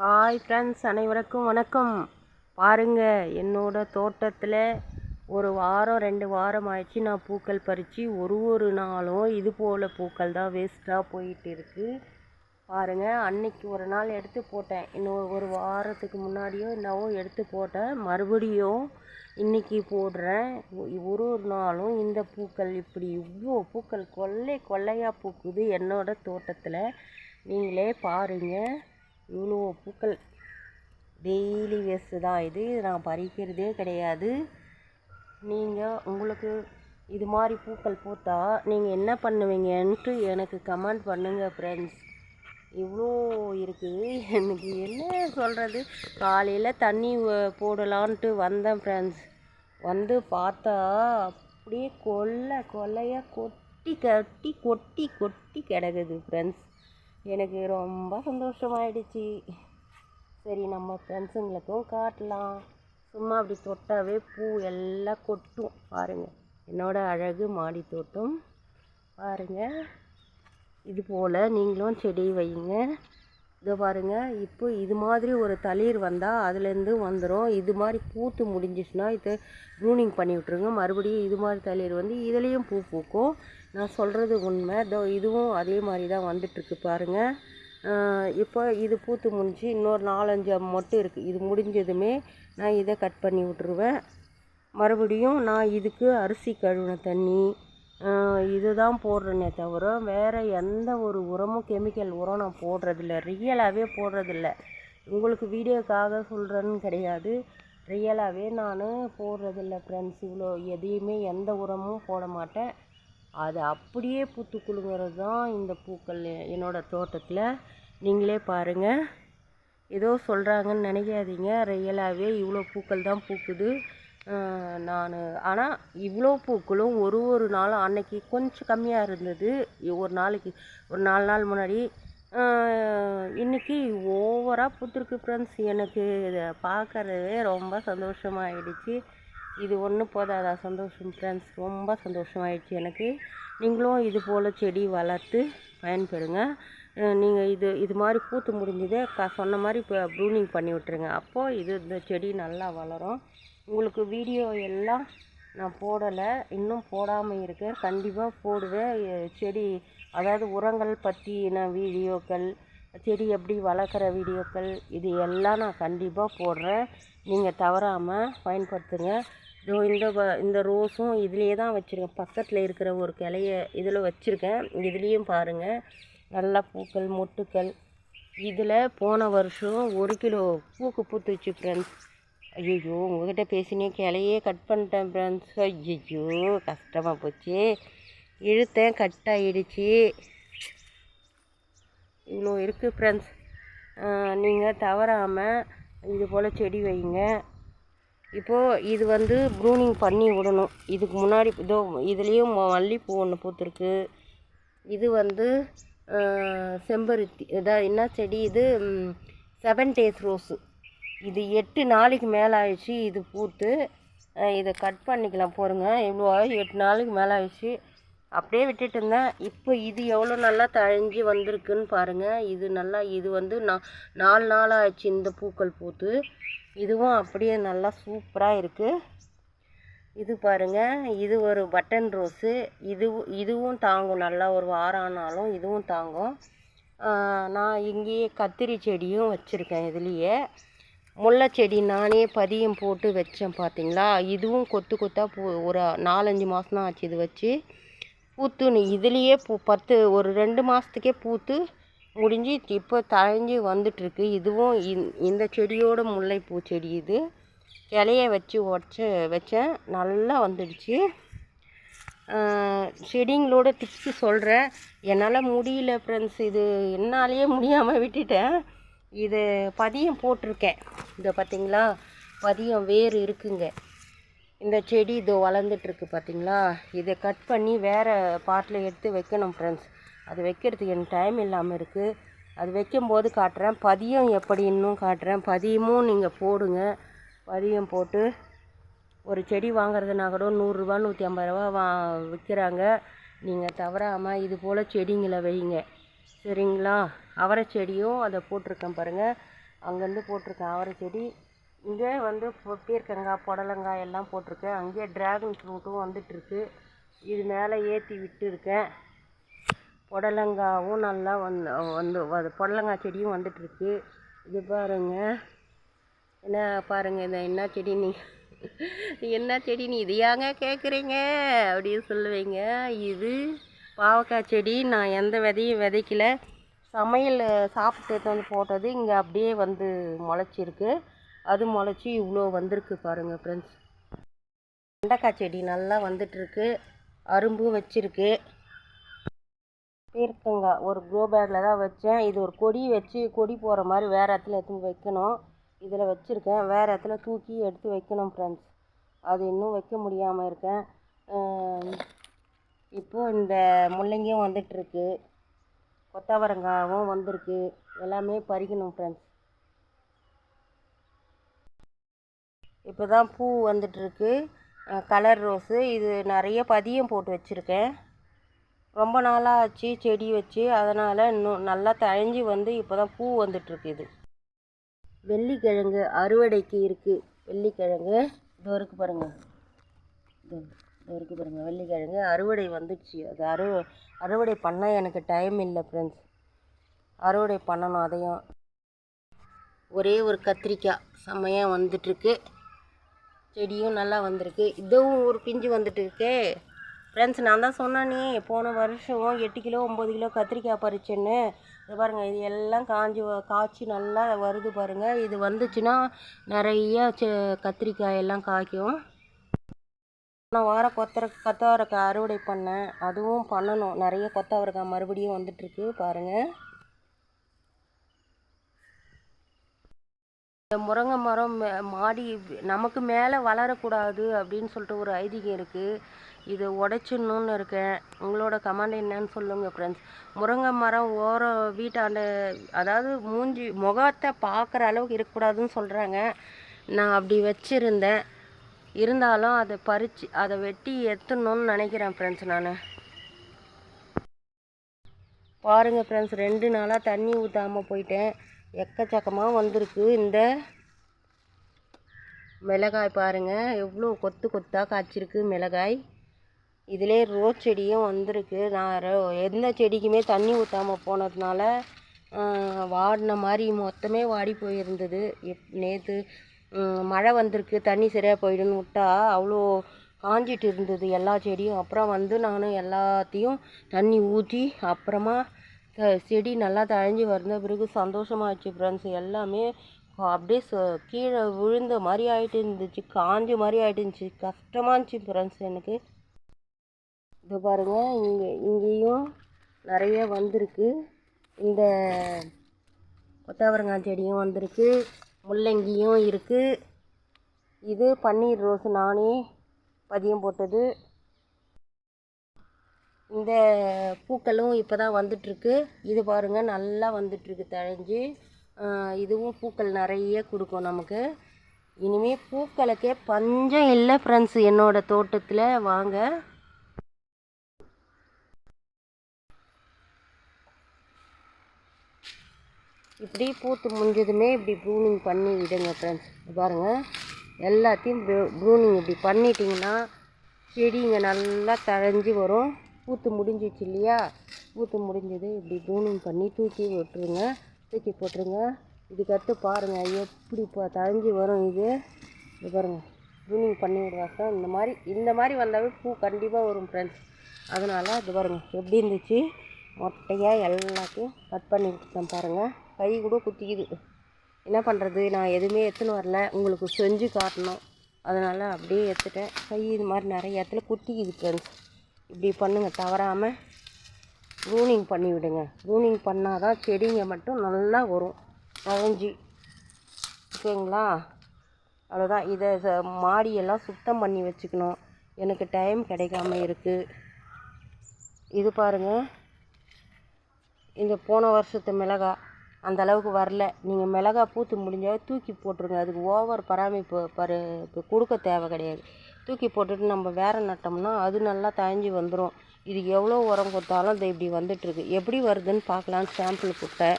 Hi friends அனைவருக்கும் வணக்கம். பாருங்கள் என்னோடய தோட்டத்தில் ஒரு வாரம் ரெண்டு வாரம் ஆயிடுச்சு. நான் பூக்கள் பறித்து ஒரு ஒரு நாளும் இது போல் பூக்கள் தான் வேஸ்ட்டாக போயிட்டு இருக்குது பாருங்கள் அன்னைக்கு ஒரு நாள் எடுத்து போட்டேன். இன்னும் ஒரு வாரத்துக்கு முன்னாடியோ என்னவோ எடுத்து போட்டேன். மறுபடியும் இன்னைக்கு போடுறேன். ஒரு ஒரு நாளும் இந்த பூக்கள் இப்படி இவ்வளோ பூக்கள் கொள்ளை கொள்ளையாக பூக்குது என்னோடய தோட்டத்தில். நீங்களே பாருங்கள் இவ்வளோ பூக்கள். டெய்லி வேஸ்ட்டு தான் இது. நான் பறிக்கிறதே கிடையாது. நீங்கள் உங்களுக்கு இது மாதிரி பூக்கள் பூத்தா நீங்கள் என்ன பண்ணுவீங்கன்ட்டு எனக்கு கமெண்ட் பண்ணுங்கள் ஃப்ரெண்ட்ஸ் இவ்வளோ இருக்குது எனக்கு என்ன சொல்கிறது காலையில் தண்ணி போடலான்ட்டு வந்தேன் ஃப்ரெண்ட்ஸ் வந்து பார்த்தா அப்படியே கொல்லை கொள்ளையாக கொட்டி கட்டி கொட்டி கொட்டி கிடக்குது ஃப்ரெண்ட்ஸ் எனக்கு ரொம்ப சந்தோஷமாயிடுச்சு. சரி நம்ம ஃப்ரெண்ட்ஸுங்களுக்கும் காட்டலாம். சும்மா அப்படி தொட்டாவே பூ எல்லாம் கொட்டும். பாருங்கள் என்னோட அழகு மாடி தோட்டம். பாருங்கள் இது போல் நீங்களும் செடி வைங்க இதை பாருங்கள் இப்போ இது மாதிரி ஒரு தளிர் வந்தால் அதுலேருந்து வந்துடும் இது மாதிரி பூத்து முடிஞ்சிச்சுன்னா இது ப்ரூனிங் பண்ணி விட்ருங்க மறுபடியும் இது மாதிரி தளிர் வந்து இதுலேயும் பூ பூக்கும். நான் சொல்கிறது உண்மை. இதோ இதுவும் அதே மாதிரி தான் வந்துட்டுருக்கு பாருங்கள் இப்போ இது பூத்து முடிஞ்சு இன்னொரு நாலஞ்சு மொட்டு இருக்குது இது முடிஞ்சதுமே நான் இதை கட் பண்ணி விட்ருவேன் மறுபடியும் நான் இதுக்கு அரிசி கழுவின தண்ணி இதுதான் போடுறேனே தவிர வேறு எந்த ஒரு உரமும் கெமிக்கல் உரம் நான் போடுறதில்ல. ரியலாகவே போடுறதில்ல. உங்களுக்கு வீடியோக்காக சொல்கிறேன்னு கிடையாது. ரியலாகவே நான் போடுறதில்ல ஃப்ரெண்ட்ஸ் இவ்வளோ எதையுமே எந்த உரமும் போட மாட்டேன். அது அப்படியே பூத்து குலுங்கிறது தான் இந்த பூக்கள் என்னோட தோட்டத்தில். நீங்களே பாருங்கள் ஏதோ சொல்கிறாங்கன்னு நினைக்காதீங்க. ரியலாகவே இவ்வளோ பூக்கள் தான் பூக்குது. நான் ஆனால் இவ்வளோ பூக்களும் ஒரு ஒரு நாளும் அன்னைக்கு கொஞ்சம் கம்மியாக இருந்தது. ஒரு நாளைக்கு ஒரு நாலு நாள் முன்னாடி. இன்றைக்கி இன்னைக்கு ஓவராக பூத்துருக்கு ஃப்ரெண்ட்ஸ் எனக்கு இதை பார்க்கறதே ரொம்ப சந்தோஷமாகிடுச்சு இது ஒன்று போதாதா? சந்தோஷம் ஃப்ரெண்ட்ஸ் ரொம்ப சந்தோஷமாயிடுச்சு எனக்கு. நீங்களும் இது போல் செடி வளர்த்து பயன்பெறுங்க. நீங்கள் இது இது மாதிரி பூத்து முடிஞ்சதே க சொன்ன மாதிரி இப்போ ப்ரூனிங் பண்ணி விட்டுருங்க. அப்போது இது இந்த செடி நல்லா வளரும். உங்களுக்கு வீடியோ எல்லாம் நான் போடலை. இன்னும் போடாமல் இருக்கேன். கண்டிப்பாக போடுவேன். செடி அதாவது உரங்கள் பற்றின வீடியோக்கள் செடி எப்படி வளர்க்குற வீடியோக்கள் இது எல்லாம் நான் கண்டிப்பாக போடுறேன். நீங்கள் தவறாமல் பயன்படுத்துங்க. இதோ இந்த இந்த ரோஸும் இதுலேயே தான் வச்சுருக்கேன். பக்கத்தில் இருக்கிற ஒரு கிளைய இதில் வச்சுருக்கேன். இதுலேயும் பாருங்கள் நல்லா பூக்கள் மொட்டுக்கள். இதில் போன வருஷம் ஒரு கிலோ பூக்கு பூத்துச்சு ஃப்ரெண்ட்ஸ் ஐயோ உங்ககிட்ட பேசினே கிளையே கட் பண்ணிட்டேன் ஃப்ரெண்ட்ஸ் ஐயோ கஷ்டமாக போச்சு. இழுத்தேன் கட் ஆகிடுச்சி இவ்வளோ இருக்குது ஃப்ரெண்ட்ஸ் நீங்கள் தவறாமல் இது போல் செடி வைங்க. இப்போது இது வந்து ப்ரூனிங் பண்ணி விடணும். இதுக்கு முன்னாடி இதோ இதுலேயும் மல்லிப்பூ ஒன்று பூத்துருக்கு. இது வந்து செம்பருத்தி இதான் என்ன செடி இது? செவன் டேஸ் ரோஸு இது எட்டு நாளைக்கு மேலே ஆயிடுச்சு இது பூத்து. இதை கட் பண்ணிக்கலாம் போருங்க. இவ்வளோ எட்டு நாளைக்கு மேலே ஆயிடுச்சு. அப்படியே விட்டுட்டு இருந்தேன். இப்போ இது எவ்வளோ நல்லா தழைஞ்சி வந்திருக்குன்னு பாருங்கள் இது நல்லா இது வந்து நான் நாலு நாள் ஆயிடுச்சு இந்த பூக்கள் பூத்து. இதுவும் அப்படியே நல்லா சூப்பராக இருக்குது இது பாருங்க இது ஒரு பட்டன் ரோஸு. இது இதுவும் தாங்கும். நல்லா ஒரு வாரம் ஆனாலும் இதுவும் தாங்கும். நான் இங்கேயே கத்திரி செடியும் வச்சுருக்கேன் இதுலேயே. முல்லை செடி நானே பதியம் போட்டு வச்சேன் பார்த்தீங்களா இதுவும் கொத்து கொத்தாக பூ ஒரு நாலஞ்சு மாதம் தான் ஆச்சு இது வச்சு. பூத்துன்னு இதுலேயே பூ பத்து ஒரு ரெண்டு மாதத்துக்கே பூத்து முடிஞ்சு இப்போ தழைஞ்சி வந்துட்டுருக்கு. இதுவும் இந்- இந்த செடியோட முல்லைப்பூ செடி இது. கிளைய வச்சு உடச்சி வச்சேன் நல்லா வந்துடுச்சு. செடிங்களோட டிப்ஸு சொல்கிறேன் என்னால் முடியல ஃப்ரெண்ட்ஸ் இது என்னாலேயே முடியாமல் விட்டுட்டேன். இது பதியம் போட்டிருக்கேன். இதை பார்த்தீங்களா பதியம் வேர் இருக்குங்க. இந்த செடி இதோ வளர்ந்துட்டுருக்கு பார்த்தீங்களா? இதை கட் பண்ணி வேறு பாட்டில் எடுத்து வைக்கணும் ஃப்ரெண்ட்ஸ் அது வைக்கிறதுக்கு எனக்கு டைம் இல்லாமல் இருக்குது அது வைக்கும்போது காட்டுறேன். பதியம் எப்படி இன்னும் காட்டுறேன். பதியமும் நீங்கள் போடுங்க. பதியம் போட்டு ஒரு செடி வாங்குறதுனா கூட நூறுரூவா நூற்றி ஐம்பது ரூபா வா விற்கிறாங்க நீங்கள் தவறாமல் இது போல் செடிங்களை வைங்க. சரிங்களா? அவரை செடியும் அதை போட்டிருக்கேன் பாருங்கள் அங்கேருந்து போட்டிருக்கேன். அவரை செடி இங்கே வந்து பீர்க்கங்காய் புடலங்காய் எல்லாம் போட்டிருக்கேன். அங்கேயே ட்ராகன் ஃப்ரூட்டும் வந்துட்டுருக்கு. இது மேலே ஏற்றி விட்டுருக்கேன். புடலங்காவும் நல்லா வந்து வந்து புடலங்காய் செடியும் வந்துட்டுருக்கு. இது பாருங்கள் என்ன பாருங்கள் இந்த என்ன செடி நீ என்ன செடி நீ இது ஏங்க கேட்குறீங்க அப்படின்னு சொல்லுவீங்க. இது பாவக்காய் செடி. நான் எந்த விதையும் விதைக்கல. சமையல் சாப்பிட்டு எடுத்து வந்து போட்டது இங்கே அப்படியே வந்து முளைச்சிருக்கு. அது முளைச்சி இவ்வளோ வந்திருக்கு பாருங்கள் ஃப்ரெண்ட்ஸ் வெண்டைக்காய் செடி நல்லா வந்துட்டுருக்கு. அரும்பும் வச்சிருக்கு. பீர்க்கங்காய் ஒரு க்ரோ பேக்கில் தான் வச்சேன். இது ஒரு கொடி வச்சு கொடி போகிற மாதிரி வேறு இடத்துல எடுத்து வைக்கணும். இதில் வச்சுருக்கேன். வேறு இடத்துல தூக்கி எடுத்து வைக்கணும் ஃப்ரெண்ட்ஸ் அது இன்னும் வைக்க முடியாமல் இருக்கேன். இப்போது இந்த முள்ளங்கியும் வந்துட்டுருக்கு. கொத்தவரங்காயும் வந்திருக்கு. எல்லாமே பறிக்கணும் ஃப்ரெண்ட்ஸ் இப்போ தான் பூ வந்துட்டுருக்கு. கலர் ரோஸு இது நிறைய பதியம் போட்டு வச்சுருக்கேன். ரொம்ப நாளாக ஆச்சு செடி வச்சு. அதனால் இன்னும் நல்லா தழைஞ்சி வந்து இப்போ தான் பூ வந்துட்டுருக்கு இது. வெள்ளிக்கிழங்கு அறுவடைக்கு இருக்குது வெள்ளிக்கிழங்கு இதோ பாருங்கள் இதோ பாருங்கள் வெள்ளிக்கிழங்கு அறுவடை வந்துடுச்சு அது அறு அறுவடை பண்ண எனக்கு டைம் இல்லை ஃப்ரெண்ட்ஸ் அறுவடை பண்ணணும் அதையும். ஒரே ஒரு கத்திரிக்காய் செம்மையாக வந்துட்டுருக்கு. செடியும் நல்லா வந்திருக்கு. இதுவும் ஒரு பிஞ்சு வந்துட்டு இருக்கே. ஃப்ரெண்ட்ஸ் நான் தான் சொன்னானே போன வருஷம் எட்டு கிலோ ஒம்பது கிலோ கத்திரிக்காய் பறிச்சேன்னு. இது பாருங்கள் இது எல்லாம் காஞ்சி காய்ச்சி நல்லா வருது பாருங்கள் இது வந்துச்சுன்னா நிறைய செ கத்திரிக்காய் எல்லாம் காய்க்கும். நான் வார கொத்தர கொத்தவரக்காய் அறுவடை பண்ணேன். அதுவும் பண்ணணும். நிறைய கொத்தவரக்காய் மறுபடியும் வந்துட்டுருக்கு பாருங்கள் இந்த முருங்கை மரம் மே- மாடி நமக்கு மேலே வளரக்கூடாது அப்படின்னு சொல்லிட்டு ஒரு ஐதீகம் இருக்குது இது உடைச்சிடணுன்னு இருக்கேன். உங்களோட கமெண்ட் என்னன்னு சொல்லுங்கள் ஃப்ரெண்ட்ஸ் முருங்கை மரம் ஓரம் வீட்டாண்ட அதாவது மூஞ்சி முகத்தை பார்க்குற அளவுக்கு இருக்கக்கூடாதுன்னு சொல்கிறாங்க நான் அப்படி வச்சுருந்தேன். இருந்தாலும் அதை பறித்து அதை வெட்டி எத்தணும்னு நினைக்கிறேன் ஃப்ரெண்ட்ஸ் நான். பாருங்கள் ஃப்ரெண்ட்ஸ் ரெண்டு நாளாக தண்ணி ஊற்றாமல் போயிட்டேன். எக்கச்சக்கமாக வந்திருக்கு இந்த மிளகாய் பாருங்கள் எவ்வளோ கொத்து கொத்தாக காய்ச்சிருக்கு மிளகாய். இதிலே ரோஸ் செடியும் வந்திருக்கு. நான் ரோ- எந்த செடிக்குமே தண்ணி ஊற்றாமல் போனதுனால வாடின மாதிரி மொத்தமே வாடி போயிருந்தது. எப் நேற்று மழை வந்திருக்கு தண்ணி சரியாக போயிடுன்னு விட்டா அவ்வளோ காஞ்சிட்டு இருந்தது எல்லா செடியும். அப்புறம் வந்து நான் எல்லாத்தையும் தண்ணி ஊற்றி அப்புறமா செடி நல்லா தழைஞ்சி வந்த பிறகு சந்தோஷமாகிடுச்சு ஃப்ரெண்ட்ஸ் எல்லாமே அப்படியே கீழே விழுந்த மாதிரி ஆகிட்டு இருந்துச்சு. காஞ்ச மாதிரி ஆகிட்டு இருந்துச்சு. கஷ்டமாக இருந்துச்சு ஃப்ரெண்ட்ஸ் எனக்கு. இது பாருங்கள் இங்கே இங்கேயும் நிறைய வந்திருக்கு. இந்த கொத்தவரங்காய் செடியும் வந்திருக்கு. முள்ளங்கியும் இருக்குது இது பன்னீர் ரோஸ். நானே பதியம் போட்டது. இந்த பூக்களும் இப்போ தான் வந்துட்டுருக்கு. இது பாருங்கள் நல்லா வந்துட்டுருக்கு தழைஞ்சு. இதுவும் பூக்கள் நிறைய கொடுக்கும் நமக்கு. இனிமேல் பூக்களுக்கே பஞ்சம் இல்லை ஃப்ரெண்ட்ஸ் என்னோடய தோட்டத்தில் வாங்க. இப்படி பூத்து முடிஞ்சதுமே இப்படி ப்ரூனிங் பண்ணி விடுங்க ஃப்ரெண்ட்ஸ் பாருங்கள் எல்லாத்தையும் ப்ரூனிங் இப்படி பண்ணிட்டீங்கன்னா செடிங்க நல்லா தழைஞ்சி வரும். பூத்து முடிஞ்சிச்சு இல்லையா? பூத்து முடிஞ்சது. இப்படி ப்ரூனிங் பண்ணி தூக்கி விட்டுருங்க. தூக்கி போட்டுருங்க. இதுக்கடுத்து பாருங்கள் எப்படி இப்போ தழஞ்சி வரும் இது. இது பாருங்கள் ப்ரூனிங் பண்ணி விடுவாங்க இந்த மாதிரி இந்த மாதிரி வந்தாவே பூ கண்டிப்பாக வரும் ஃப்ரெண்ட்ஸ் அதனால் இது பாருங்கள் எப்படி இருந்துச்சு? மொட்டையாக எல்லாத்தையும் கட் பண்ணி விட்டுட்டேன் பாருங்கள் கை கூட குத்திக்குது. என்ன பண்ணுறது நான் எதுவுமே எடுத்துன்னு வரல. உங்களுக்கு செஞ்சு காட்டணும். அதனால் அப்படியே எடுத்துட்டேன் கை இது மாதிரி நிறைய இடத்துல குத்திக்குது ஃப்ரெண்ட்ஸ் இப்படி பண்ணுங்கள் தவறாமல் ப்ரூனிங் பண்ணி விடுங்க. ப்ரூனிங் பண்ணால் தான் செடிங்க மட்டும் நல்லா வரும். தழைஞ்சி ஓகேங்களா? அவ்வளோதான் இதை மாடியெல்லாம் சுத்தம் பண்ணி வச்சுக்கணும். எனக்கு டைம் கிடைக்காம இருக்குது இது பாருங்கள் இந்த போன வருஷத்து மிளகா. அந்த அளவுக்கு வரல. நீங்கள் மிளகா பூத்து முடிஞ்சால் தூக்கி போட்டுருங்க. அதுக்கு ஓவர் பராமரிப்பு பரு கொடுக்க தேவை கிடையாது. தூக்கி போட்டுட்டு நம்ம வேற நட்டோம்னா அது நல்லா தயஞ்சி வந்துடும் இதுக்கு எவ்வளோ உரம் கொடுத்தாலும் அது இப்படி வந்துட்டுருக்கு. எப்படி வருதுன்னு பார்க்கலான்னு சாம்பிள் கொடுத்தேன்.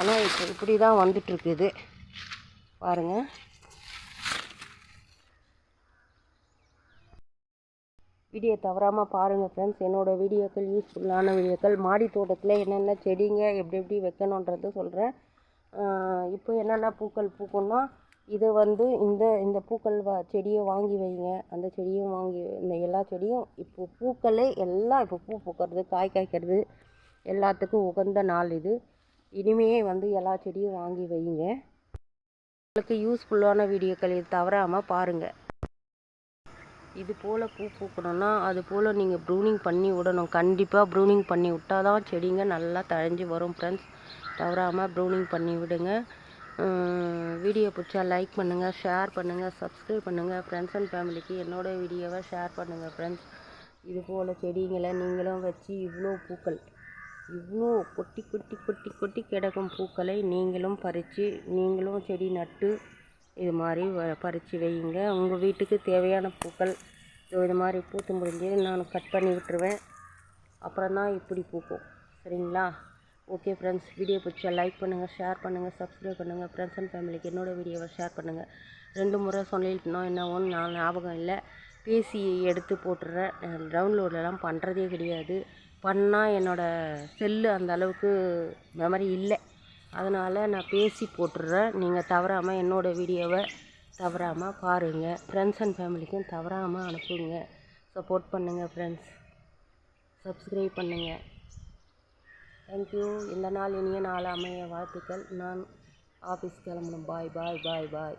ஆனால் இப்போ இப்படி தான் வந்துட்டுருக்குது. பாருங்கள் வீடியோ தவறாமல் பாருங்கள் ஃப்ரெண்ட்ஸ் என்னோடய வீடியோக்கள் யூஸ்ஃபுல்லான வீடியோக்கள். மாடி தோட்டத்தில் என்னென்ன செடிங்க எப்படி எப்படி வைக்கணுன்றது சொல்கிறேன் இப்போ என்னென்ன பூக்கள் பூக்குன்னா இது வந்து இந்த இந்த பூக்கள் வா செடியை வாங்கி வைங்க. அந்த செடியும் வாங்கி இந்த எல்லா செடியும் இப்போ பூக்களே எல்லாம் இப்போ பூ பூக்கிறது காய் காய்க்கிறது எல்லாத்துக்கும் உகந்த நாள் இது. இனிமையே வந்து எல்லா செடியும் வாங்கி வைங்க. உங்களுக்கு யூஸ்ஃபுல்லான வீடியோக்கள் இது தவறாமல் பாருங்கள் இது போல் பூ பூக்கணும்னா அது போல் நீங்கள் ப்ரூனிங் பண்ணி விடணும். கண்டிப்பாக ப்ரூனிங் பண்ணி விட்டால் தான் செடிங்க நல்லா தழைஞ்சி வரும் ஃப்ரெண்ட்ஸ் தவறாமல் ப்ரூனிங் பண்ணி விடுங்க. வீடியோ பிடிச்சா லைக் பண்ணுங்கள் ஷேர் பண்ணுங்கள் சப்ஸ்கிரைப் பண்ணுங்கள் ஃப்ரெண்ட்ஸ் அண்ட் ஃபேமிலிக்கு என்னோடய வீடியோவை ஷேர் பண்ணுங்கள் ஃப்ரெண்ட்ஸ் இது போல் செடிங்களை நீங்களும் வச்சு இவ்வளோ பூக்கள் இவ்வளோ கொட்டி கொட்டி கொட்டி கொட்டி கிடக்கும் பூக்களை நீங்களும் பறித்து நீங்களும் செடி நட்டு இது மாதிரி பறித்து வையுங்க. உங்கள் வீட்டுக்கு தேவையான பூக்கள் இது மாதிரி பூத்து முடிஞ்சு நான் கட் பண்ணி விட்டுருவேன். அப்புறம் தான் இப்படி பூக்கும். சரிங்களா? ஓகே ஃப்ரெண்ட்ஸ் வீடியோ பிடிச்சா லைக் பண்ணுங்கள் ஷேர் பண்ணுங்கள் சப்ஸ்கிரைப் பண்ணுங்கள் ஃப்ரெண்ட்ஸ் அண்ட் ஃபேமிலிக்கு என்னோடய வீடியோவை ஷேர் பண்ணுங்கள் ரெண்டு முறை சொல்லிட்டோம் ஒன்று நான் ஞாபகம் இல்லை. பேசி எடுத்து போட்டுடுறேன் டவுன்லோட்லாம் பண்ணுறதே கிடையாது. பண்ணால் என்னோடய செல்லு அந்த அளவுக்கு மெமரி இல்லை. அதனால் நான் பேசி போட்டுடுறேன் நீங்கள் தவறாமல் என்னோடய வீடியோவை தவறாமல் பாருங்கள் ஃப்ரெண்ட்ஸ் அண்ட் ஃபேமிலிக்கும் தவறாமல் அனுப்புங்க. சப்போர்ட் பண்ணுங்கள் ஃப்ரெண்ட்ஸ் சப்ஸ்கிரைப் பண்ணுங்கள் தேங்க்யூ இந்த நாள் இனிய நாள் அமைய வாழ்த்துக்கள். நான் ஆஃபீஸ் கிளம்பணும். பாய் பாய் பாய் பாய்